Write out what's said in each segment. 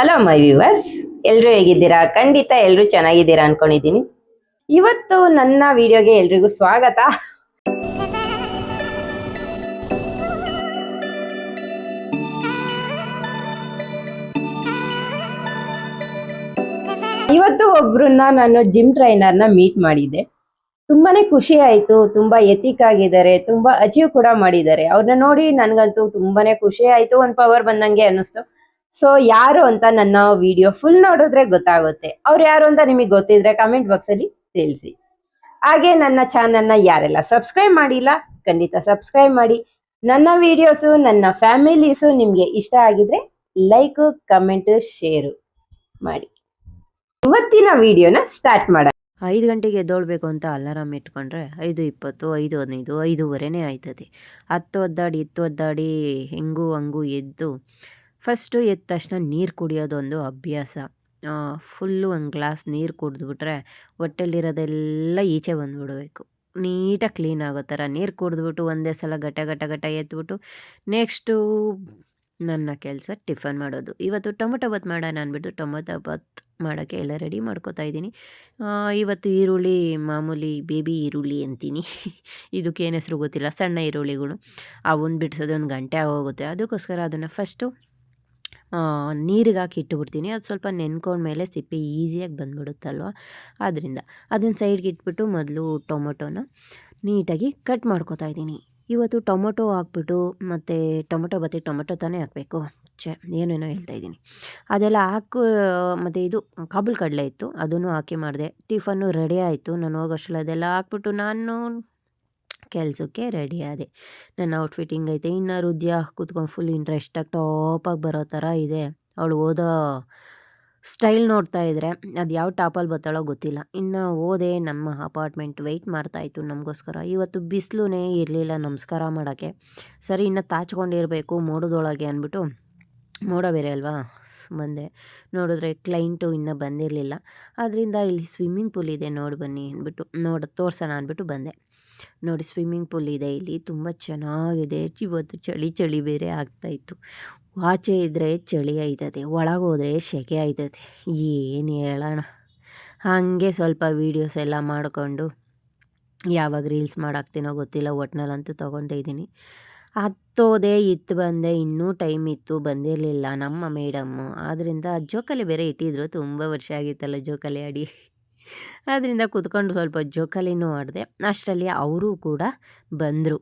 Hello my viewers ಎಲ್ಲರೂ ಹೇಗಿದ್ದೀರಾ? ಖಂಡಿತ ಎಲ್ಲರೂ ಚೆನ್ನಾಗಿದ್ದೀರಾ ಅನ್ಕೊಂಡಿದ್ದೀನಿ. ಇವತ್ತು ನನ್ನ ವಿಡಿಯೋಗೆ ಎಲ್ರಿಗೂ ಸ್ವಾಗತ. ಇವತ್ತು ಒಬ್ರನ್ನ ನಾನು ಜಿಮ್ ಟ್ರೈನರ್ನ ಮೀಟ್ ಮಾಡಿದ್ದೆ. ತುಂಬಾನೇ ಖುಷಿ ಆಯ್ತು, ತುಂಬಾ ಎಥಿಕ್ ಆಗಿದ್ದಾರೆ, ತುಂಬಾ ಅಚೀವ್ ಕೂಡ ಮಾಡಿದ್ದಾರೆ. ಅವ್ರನ್ನ ನೋಡಿ ನನಗಂತೂ ತುಂಬಾನೇ ಖುಷಿ ಆಯ್ತು, ಒಂದು ಪವರ್ ಬಂದಂಗೆ ಅನ್ನಿಸ್ತು. ಸೊ ಯಾರು ಅಂತ ನನ್ನ ವಿಡಿಯೋ ಫುಲ್ ನೋಡಿದ್ರೆ ಗೊತ್ತಾಗುತ್ತೆ. ಅವ್ರು ಯಾರು ಅಂತ ನಿಮಗೆ ಗೊತ್ತಿದ್ರೆ ಕಮೆಂಟ್ ಬಾಕ್ಸ್ ಅಲ್ಲಿ ತಿಳಿಸಿ. ಹಾಗೆ ನನ್ನ ಚಾನೆಲ್ನ ಯಾರೆಲ್ಲ ಸಬ್ಸ್ಕ್ರೈಬ್ ಮಾಡಿಲ್ಲ, ಖಂಡಿತ ಸಬ್ಸ್ಕ್ರೈಬ್ ಮಾಡಿ. ನನ್ನ ವಿಡಿಯೋಸು ನನ್ನ ಫ್ಯಾಮಿಲೀಸು ನಿಮಗೆ ಇಷ್ಟ ಆಗಿದ್ರೆ ಲೈಕ್ ಕಮೆಂಟು ಶೇರು ಮಾಡಿ. ಇವತ್ತಿನ ವಿಡಿಯೋನ ಸ್ಟಾರ್ಟ್ ಮಾಡೋಣ ಐದು ಗಂಟೆಗೆ ಎದ್ದೋಳ್ಬೇಕು ಅಂತ ಅಲಾರಾಮ್ ಇಟ್ಕೊಂಡ್ರೆ ಐದು ಇಪ್ಪತ್ತು, ಐದು ಹದಿನೈದು, ಐದೂವರೆನೇ ಆಯ್ತದೆ. ಹತ್ತು ಒದ್ದಾಡಿ, ಇತ್ತು ಒದ್ದಾಡಿ, ಹೆಂಗೂ ಹಂಗೂ ಎದ್ದು ಫಸ್ಟು ಎದ್ದ ತಕ್ಷಣ ನೀರು ಕುಡಿಯೋದೊಂದು ಅಭ್ಯಾಸ. ಫುಲ್ಲು ಒಂದು ಗ್ಲಾಸ್ ನೀರು ಕುಡಿದ್ಬಿಟ್ರೆ ಹೊಟ್ಟೆಲಿರೋದೆಲ್ಲ ಈಚೆ ಬಂದುಬಿಡಬೇಕು. ನೀಟಾಗಿ ಕ್ಲೀನ್ ಆಗೋ ಥರ ನೀರು ಕುಡಿದ್ಬಿಟ್ಟು ಒಂದೇ ಸಲ ಗಟ ಗಟ ಗಟ ಎತ್ಬಿಟ್ಟು ನೆಕ್ಸ್ಟು ನನ್ನ ಕೆಲಸ ಟಿಫನ್ ಮಾಡೋದು. ಇವತ್ತು ಟೊಮೊಟೊ ಬಾತ್ ಮಾಡೋಣ ಅಂದ್ಬಿಟ್ಟು ಟೊಮೊಟೊ ಬಾತ್ ಮಾಡೋಕ್ಕೆ ಎಲ್ಲ ರೆಡಿ ಮಾಡ್ಕೋತಾ ಇದ್ದೀನಿ. ಇವತ್ತು ಈರುಳ್ಳಿ ಮಾಮೂಲಿ ಬೇಬಿ ಈರುಳ್ಳಿ ಅಂತೀನಿ. ಇದಕ್ಕೆ ಏನು ಹೆಸರು ಗೊತ್ತಿಲ್ಲ, ಸಣ್ಣ ಈರುಳ್ಳಿಗಳು. ಅವನ್ನ ಬಿಡಿಸೋದು ಒಂದು ಗಂಟೆ ಆಗೋಗುತ್ತೆ. ಅದಕ್ಕೋಸ್ಕರ ಅದನ್ನು ಫಸ್ಟು ನೀರಿಗೆ ಹಾಕಿ ಇಟ್ಟುಬಿಡ್ತೀನಿ. ಅದು ಸ್ವಲ್ಪ ನೆನ್ಕೊಂಡ್ಮೇಲೆ ಸಿಪ್ಪೆ ಈಸಿಯಾಗಿ ಬಂದ್ಬಿಡುತ್ತಲ್ವ? ಆದ್ದರಿಂದ ಅದನ್ನು ಸೈಡ್ಗೆ ಇಟ್ಬಿಟ್ಟು ಮೊದಲು ಟೊಮೊಟೊನ ನೀಟಾಗಿ ಕಟ್ ಮಾಡ್ಕೊತಾ ಇದ್ದೀನಿ. ಇವತ್ತು ಟೊಮೊಟೊ ಹಾಕ್ಬಿಟ್ಟು ಮತ್ತು ಟೊಮೊಟೊ ಬತ್ತಿ ಟೊಮೊಟೊ ತಾನೇ ಹಾಕಬೇಕು. ಛೆ, ಏನೇನೋ ಹೇಳ್ತಾ ಇದ್ದೀನಿ. ಅದೆಲ್ಲ ಹಾಕು, ಮತ್ತು ಇದು ಕಾಬುಲ್ ಕಡಲೆ ಇತ್ತು. ಅದನ್ನು ಹಾಕಿ ಮಾಡಿದೆ. ಟಿಫನ್ನು ರೆಡಿ ಆಯಿತು. ನಾನು ಹೋಗೋಷ್ಟರಲ್ಲಿ ಅದೆಲ್ಲ ಹಾಕ್ಬಿಟ್ಟು ನಾನು ಕೆಲಸಕ್ಕೆ ರೆಡಿ ಆದೆ. ನನ್ನ ಔಟ್ಫಿಟ್ ಐತೆ ಇನ್ನು ರುದ್ಯ ಕೂತ್ಕೊಂಡು ಫುಲ್ ಇಂಟ್ರೆಸ್ಟಾಗಿ ಟಾಪಾಗಿ ಬರೋ ಥರ ಇದೆ. ಅವಳು ಓದೋ ಸ್ಟೈಲ್ ನೋಡ್ತಾ ಇದ್ರೆ ಅದು ಯಾವ ಟಾಪಲ್ಲಿ ಬರ್ತಾಳೋ ಗೊತ್ತಿಲ್ಲ. ಇನ್ನು ಓದೆ ನಮ್ಮ ಅಪಾರ್ಟ್ಮೆಂಟ್ ವೆಯ್ಟ್ ಮಾಡ್ತಾಯಿತ್ತು ನಮಗೋಸ್ಕರ. ಇವತ್ತು ಬಿಸಿಲೂ ಇರಲಿಲ್ಲ ನಮಸ್ಕಾರ ಮಾಡೋಕ್ಕೆ. ಸರಿ, ಇನ್ನು ತಾಚ್ಕೊಂಡಿರಬೇಕು, ಮೋಡದೊಳಗೆ ಅಂದ್ಬಿಟ್ಟು ಮೋಡ ಬೇರೆ ಅಲ್ವಾ? ಬಂದೆ. ನೋಡಿದ್ರೆ ಕ್ಲೈಂಟು ಇನ್ನೂ ಬಂದಿರಲಿಲ್ಲ. ಆದ್ದರಿಂದ ಇಲ್ಲಿ ಸ್ವಿಮ್ಮಿಂಗ್ ಪೂಲ್ ಇದೆ ನೋಡಿ ಬನ್ನಿ ಅಂದ್ಬಿಟ್ಟು, ನೋಡಿ ತೋರಿಸೋಣ ಅಂದ್ಬಿಟ್ಟು ಬಂದೆ. ನೋಡಿ ಸ್ವಿಮ್ಮಿಂಗ್ ಪೂಲ್ ಇದೆ, ಇಲ್ಲಿ ತುಂಬ ಚೆನ್ನಾಗಿದೆ. ಇವತ್ತು ಚಳಿ ಚಳಿ ಬೇರೆ ಆಗ್ತಾಯಿತ್ತು ಆಚೆ ಇದ್ದರೆ ಚಳಿ ಆಯ್ತದೆ, ಒಳಗೆ ಹೋದರೆ ಸೆಕೆ ಆಯ್ತದೆ. ಏನು ಹೇಳೋಣ. ಹಾಗೆ ಸ್ವಲ್ಪ ವೀಡಿಯೋಸ್ ಎಲ್ಲ ಮಾಡಿಕೊಂಡು, ಯಾವಾಗ ರೀಲ್ಸ್ ಮಾಡಾಕ್ತೀನೋ ಗೊತ್ತಿಲ್ಲ, ಒಟ್ನಲ್ಲಂತೂ ತೊಗೊಂಡೇ ಇದ್ದೀನಿ. ಹತ್ತೋದೆ ಇತ್ತು ಬಂದೆ, ಇನ್ನೂ ಟೈಮ್ ಇತ್ತು, ಬಂದಿರಲಿಲ್ಲ ನಮ್ಮ ಮೇಡಮ್ಮು ಆದ್ದರಿಂದ ಜೋಕಾಲಿ ಬೇರೆ ಇಟ್ಟಿದ್ರು, ತುಂಬ ವರ್ಷ ಆಗಿತ್ತಲ್ಲ ಜೋಕಾಲಿ ಆಡಿ. ಆದ್ದರಿಂದ ಕೂತ್ಕೊಂಡು ಸ್ವಲ್ಪ ಜೋಕಾಲಿನೂ ಆಡಿದೆ. ಅಷ್ಟರಲ್ಲಿ ಅವರು ಕೂಡ ಬಂದರು.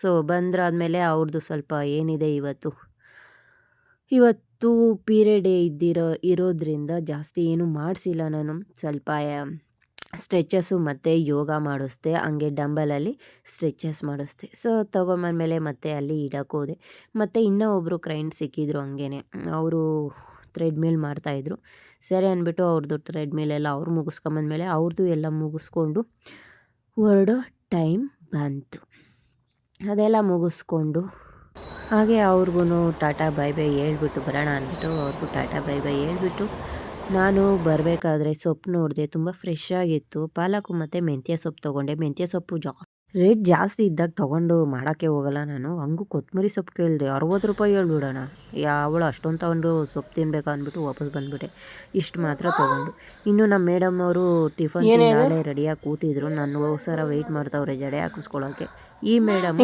ಸೊ ಬಂದ್ರಾದ್ಮೇಲೆ ಅವ್ರದ್ದು ಸ್ವಲ್ಪ ಏನಿದೆ ಇವತ್ತು? ಇವತ್ತು ಪೀರಿಯಡ್ ಇದ್ದಿರೋ, ಇರೋದ್ರಿಂದ ಜಾಸ್ತಿ ಏನೂ ಮಾಡಿಸಿಲ್ಲ ನಾನು. ಸ್ವಲ್ಪ ಸ್ಟ್ರೆಚಸ್ಸು ಮತ್ತು ಯೋಗ ಮಾಡಿಸ್ದೆ. ಹಂಗೆ ಡಂಬಲಲ್ಲಿ ಸ್ಟ್ರೆಚಸ್ ಮಾಡಿಸ್ದೆ. ಸೊ ತೊಗೊಂಬಂದ್ಮೇಲೆ ಮತ್ತೆ ಅಲ್ಲಿ ಇಡೋಕ್ಕೋದೆ ಮತ್ತು ಇನ್ನೂ ಒಬ್ಬರು ಕ್ಲೈಂಟ್ ಸಿಕ್ಕಿದ್ರು ಹಂಗೇ ಅವರು ಥ್ರೆಡ್ಮಿಲ್ ಮಾಡ್ತಾಯಿದ್ರು ಸರಿ ಅಂದ್ಬಿಟ್ಟು ಅವ್ರದ್ದು ಥ್ರೆಡ್ಮಿಲ್ ಎಲ್ಲ ಅವ್ರು ಮುಗಿಸ್ಕೊಂಬಂದ್ಮೇಲೆ ಅವ್ರದ್ದು ಎಲ್ಲ ಮುಗಿಸ್ಕೊಂಡು ಹೊರಡೋ ಟೈಮ್ ಬಂತು. ಅದೆಲ್ಲ ಮುಗಿಸ್ಕೊಂಡು ಹಾಗೆ ಅವ್ರಿಗೂ ಟಾಟಾ ಬೈ ಬೈ ಹೇಳ್ಬಿಟ್ಟು ಬರೋಣ ಅಂದ್ಬಿಟ್ಟು ಅವ್ರಿಗೂ ಟಾಟಾ ಬೈ ಬೈ ಹೇಳ್ಬಿಟ್ಟು ನಾನು ಬರಬೇಕಾದ್ರೆ ಸೊಪ್ಪು ನೋಡಿದೆ, ತುಂಬ ಫ್ರೆಶ್ ಆಗಿತ್ತು. ಪಾಲಕು ಮತ್ತು ಮೆಂತ್ಯ ಸೊಪ್ಪು ತೊಗೊಂಡೆ. ಮೆಂತ್ಯ ಸೊಪ್ಪು ಜಾ ರೇಟ್ ಜಾಸ್ತಿ ಇದ್ದಾಗ ತೊಗೊಂಡು ಮಾಡೋಕ್ಕೆ ಹೋಗಲ್ಲ ನಾನು. ಹಂಗೂ ಕೊತ್ತಂಬರಿ ಸೊಪ್ಪು ಕೇಳಿದೆ. ಅರವತ್ತು ರೂಪಾಯಿ ಹೇಳ್ಬಿಡೋಣ. ಯಾವಳು ಅಷ್ಟೊಂದು ತೊಗೊಂಡು ಸೊಪ್ಪು ತಿನ್ಬೇಕು ಅಂದ್ಬಿಟ್ಟು ವಾಪಸ್ ಬಂದುಬಿಟ್ಟೆ. ಇಷ್ಟು ಮಾತ್ರ ತೊಗೊಂಡು. ಇನ್ನು ನಮ್ಮ ಮೇಡಮ್ ಅವರು ಟಿಫನ್ ನಾಳೆ ರೆಡಿಯಾಗಿ ಕೂತಿದ್ರು. ನಾನು ನನಗೋಸ್ಕರ ವೆಯ್ಟ್ ಮಾಡ್ತಾವ್ರೆ ಜಡೆ ಹಾಕಿಸ್ಕೊಳ್ಳೋಕ್ಕೆ ಈ ಮೇಡಮ್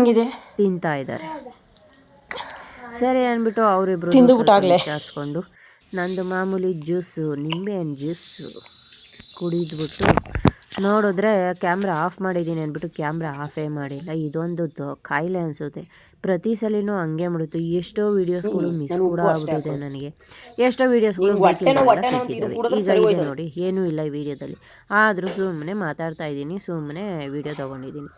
ತಿಂತಾ ಇದ್ದಾರೆ. ಸರಿ ಅಂದ್ಬಿಟ್ಟು ಅವರಿಬ್ರು ವಿಚಾರಿಸ್ಕೊಂಡು ನಂದು ಮಾಮೂಲಿ ಜ್ಯೂಸು ನಿಂಬೆಹಣ್ಣು ಜ್ಯೂಸು ಕುಡಿದ್ಬಿಟ್ಟು ನೋಡಿದ್ರೆ ಕ್ಯಾಮ್ರಾ ಆಫ್ ಮಾಡಿದ್ದೀನಿ ಅಂದ್ಬಿಟ್ಟು ಕ್ಯಾಮ್ರಾ ಆಫೇ ಮಾಡಿಲ್ಲ. ಇದೊಂದು ಕಾಯಿಲೆ ಅನಿಸುತ್ತೆ. ಪ್ರತಿ ಸಲಿನೂ ಹಂಗೆ ಮಾಡುತ್ತೆ ಎಷ್ಟೋ ವೀಡಿಯೋಸ್ಗಳು ಮಿಸ್ ಕೂಡ ಆಗ್ಬಿಟ್ಟಿದೆ ನನಗೆ. ಎಷ್ಟೋ ವೀಡಿಯೋಸ್ಗಳು ಸಿಕ್ಕಿದ್ದಾವೆ ಈಗ ಇದೆ ನೋಡಿ ಏನೂ ಇಲ್ಲ ಈ ವಿಡಿಯೋದಲ್ಲಿ ಆದರೂ ಸುಮ್ಮನೆ ಮಾತಾಡ್ತಾ ಇದ್ದೀನಿ ಸುಮ್ಮನೆ ವಿಡಿಯೋ ತೊಗೊಂಡಿದ್ದೀನಿ.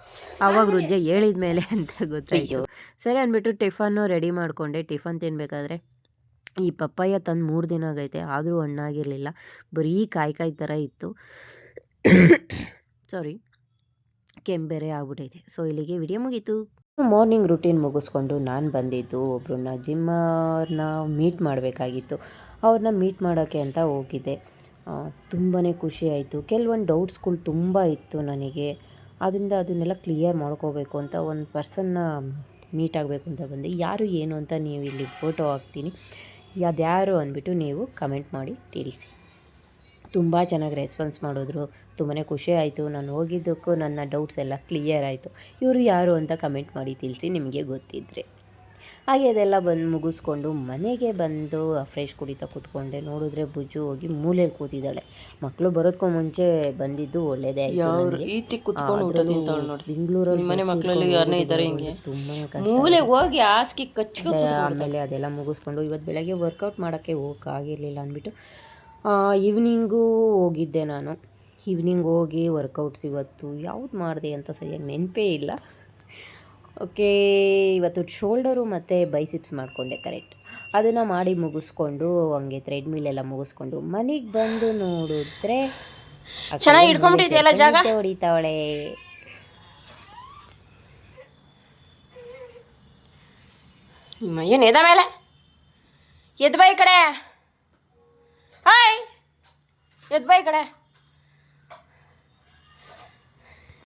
ಆವಾಗ ರುಜ್ಜ ಹೇಳಿದ ಮೇಲೆ ಅಂತ ಗೊತ್ತಾಯಿತು. ಸರಿ ಅಂದ್ಬಿಟ್ಟು ಟಿಫನ್ನು ರೆಡಿ ಮಾಡಿಕೊಂಡೆ. ಟಿಫನ್ ತಿನ್ನಬೇಕಾದ್ರೆ ಈ ಪಪ್ಪಾಯ ತಂದು ಮೂರು ದಿನ ಆಗೈತೆ. ಆದರೂ ಹಣ್ಣಾಗಿರಲಿಲ್ಲ. ಬರೀ ಕಾಯಿ ಕಾಯಿ ಥರ ಇತ್ತು. ಸಾರಿ ಕೆಂಬೆರೆ ಬೇರೆ ಆಗ್ಬಿಟ್ಟೈತೆ ಸೊ ಇಲ್ಲಿಗೆ ವಿಡಿಯೋ ಮುಗೀತು. ಮಾರ್ನಿಂಗ್ ರುಟೀನ್ ಮುಗಿಸ್ಕೊಂಡು ನಾನು ಬಂದಿದ್ದು ಒಬ್ಬರನ್ನ ಜಿಮ್ಮರ್ನ ಮೀಟ್ ಮಾಡಬೇಕಾಗಿತ್ತು. ಅವ್ರನ್ನ ಮೀಟ್ ಮಾಡೋಕ್ಕೆ ಅಂತ ಹೋಗಿದ್ದೆ. ತುಂಬಾ ಖುಷಿ ಆಯಿತು. ಕೆಲವೊಂದು ಡೌಟ್ಸ್ಗಳು ತುಂಬ ಇತ್ತು ನನಗೆ. ಅದರಿಂದ ಅದನ್ನೆಲ್ಲ ಕ್ಲಿಯರ್ ಮಾಡ್ಕೋಬೇಕು ಅಂತ ಒಂದು ಪರ್ಸನ್ನ ಮೀಟ್ ಆಗಬೇಕು ಅಂತ ಬಂದೆ. ಯಾರು ಏನು ಅಂತ ನೀವು ಇಲ್ಲಿ ಫೋಟೋ ಹಾಕ್ತೀನಿ. ಅದ್ಯಾರು ಅಂದ್ಬಿಟ್ಟು ನೀವು ಕಮೆಂಟ್ ಮಾಡಿ ತಿಳಿಸಿ. ತುಂಬ ಚೆನ್ನಾಗಿ ರೆಸ್ಪಾನ್ಸ್ ಮಾಡಿದ್ರು. ತುಂಬಾ ಖುಷಿ ಆಯಿತು. ನಾನು ಹೋಗಿದ್ದಕ್ಕೂ ನನ್ನ ಡೌಟ್ಸ್ ಎಲ್ಲ ಕ್ಲಿಯರ್ ಆಯಿತು. ಇವರು ಯಾರು ಅಂತ ಕಮೆಂಟ್ ಮಾಡಿ ತಿಳಿಸಿ ನಿಮಗೆ ಗೊತ್ತಿದ್ದರೆ ಹಾಗೆ ಅದೆಲ್ಲ ಬಂದು ಮುಗಿಸ್ಕೊಂಡು ಮನೆಗೆ ಬಂದು ಫ್ರೆಶ್ ಕುಡಿತಾ ಕೂತ್ಕೊಂಡೆ. ನೋಡಿದ್ರೆ ಬುಜ್ಜು ಹೋಗಿ ಮೂಲೆಯಲ್ಲಿ ಕೂತಿದ್ದಾಳೆ. ಮಕ್ಕಳು ಬರೋದಕ್ಕೂ ಮುಂಚೆ ಬಂದಿದ್ದು ಒಳ್ಳೇದೇ ರೀತಿ ಬೆಂಗಳೂರಲ್ಲಿ ಹಿಂಗೆ? ತುಂಬಾ ಮೂಲೆ ಹೋಗಿ ಹಾಸಿಗೆ ಕಚ್ಕೊ ಆಮೇಲೆ ಅದೆಲ್ಲ ಮುಗಿಸ್ಕೊಂಡು ಇವತ್ತು ಬೆಳಗ್ಗೆ ವರ್ಕೌಟ್ ಮಾಡೋಕ್ಕೆ ಹೋಗಕ್ಕಾಗಿರ್ಲಿಲ್ಲ ಅಂದ್ಬಿಟ್ಟು ಈವ್ನಿಂಗು ಹೋಗಿದ್ದೆ ನಾನು. ಈವ್ನಿಂಗ್ ಹೋಗಿ ವರ್ಕೌಟ್ಸ್ ಇವತ್ತು ಯಾವ್ದು ಮಾಡಿದೆ ಅಂತ ಸರಿಯಾಗಿ ನೆನಪೇ ಇಲ್ಲ. ಓಕೆ ಇವತ್ತು ಶೋಲ್ಡರು ಮತ್ತು ಬೈಸಿಪ್ಸ್ ಮಾಡಿಕೊಂಡೆ ಕರೆಕ್ಟ್ ಅದನ್ನು ಮಾಡಿ ಮುಗಿಸ್ಕೊಂಡು ಹಂಗೆ ಥ್ರೆಡ್ ಮಿಲ್ ಎಲ್ಲ ಮುಗಿಸ್ಕೊಂಡು ಮನೆಗೆ ಬಂದು ನೋಡಿದ್ರೆ ಚೆನ್ನಾಗಿ ಹಿಡ್ಕೊಂಬಿಟ್ಟಿದ್ಯಲ್ಲ ಜಾಗ? ಹೊಡಿತಾವಳೆ. ಏನು ಎದ ಮೇಲೆ. ಎದ್ ಬೈ ಕಡೆ. ಹಾಯ್ ಎದ್ ಬೈ ಕಡೆ